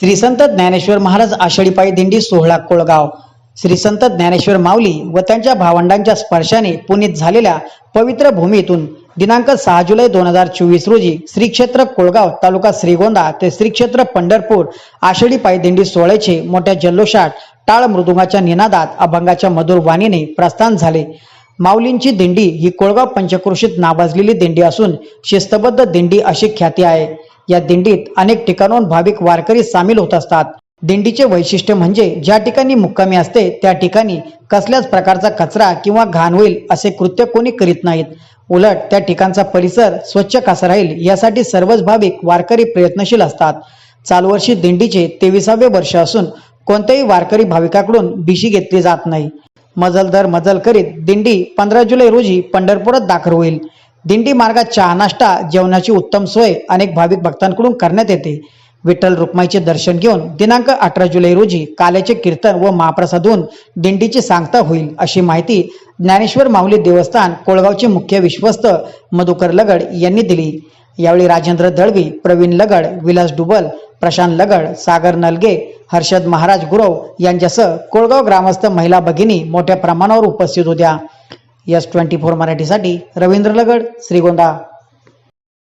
श्री संत ज्ञानेश्वर महाराज आषाढीपायी दिंडी सोहळा कोळगाव. श्री संत ज्ञानेश्वर माऊली व त्यांच्या भावंडांच्या स्पर्शाने पुनीत झालेल्या पवित्र भूमीतून दिनांक सहा जुलै दोन हजार चोवीस रोजी श्री क्षेत्र कोळगाव तालुका श्रीगोंदा ते श्री क्षेत्र पंढरपूर आषाढी पायी दिंडी सोहळ्याचे मोठ्या जल्लोषात टाळ मृदुंगाच्या निनादात अभंगाच्या मधुर वाणीने प्रस्थान झाले. माऊलींची दिंडी ही कोळगाव पंचक्रोशीत नावाजलेली दिंडी असून शिस्तबद्ध दिंडी अशी ख्याती आहे. या दिंडीत अनेक ठिकाणाहून भाविक वारकरी सामील होत असतात. दिंडीचे वैशिष्ट्य म्हणजे ज्या ठिकाणी मुक्कामी असते त्या ठिकाणी कसल्याच प्रकारचा कचरा किंवा घाण होईल असे कृत्य कोणी करीत नाहीत. उलट त्या ठिकाणचा परिसर स्वच्छ कसा राहील यासाठी सर्वच भाविक वारकरी प्रयत्नशील असतात. चालू वर्षी दिंडीचे तेविसावे वर्ष असून कोणत्याही वारकरी भाविकाकडून बिशी घेतली जात नाही. मजल दर मजल करीत दिंडी पंधरा जुलै रोजी पंढरपुरात दाखल होईल. दिंडी मार्गात चहा नाश्ता जेवणाची उत्तम सोय अनेक भाविक भक्तांकडून करण्यात येते. विठ्ठल रुक्माईचे दर्शन घेऊन दिनांक अठरा जुलै रोजी काल्याचे कीर्तन व महाप्रसाद होऊन दिंडीची सांगता होईल अशी माहिती ज्ञानेश्वर माऊली देवस्थान कोळगावचे मुख्य विश्वस्त मधुकर लगड यांनी दिली. यावेळी राजेंद्र दळवी प्रवीण लगड विलास डुबल प्रशांत लगड सागर नलगे हर्षद महाराज गुरव यांच्यासह कोळगाव ग्रामस्थ महिला भगिनी मोठ्या प्रमाणावर उपस्थित होत्या. एस ट्वेंटी फोर मराठीसाठी रवींद्र लगड श्रीगोंदा.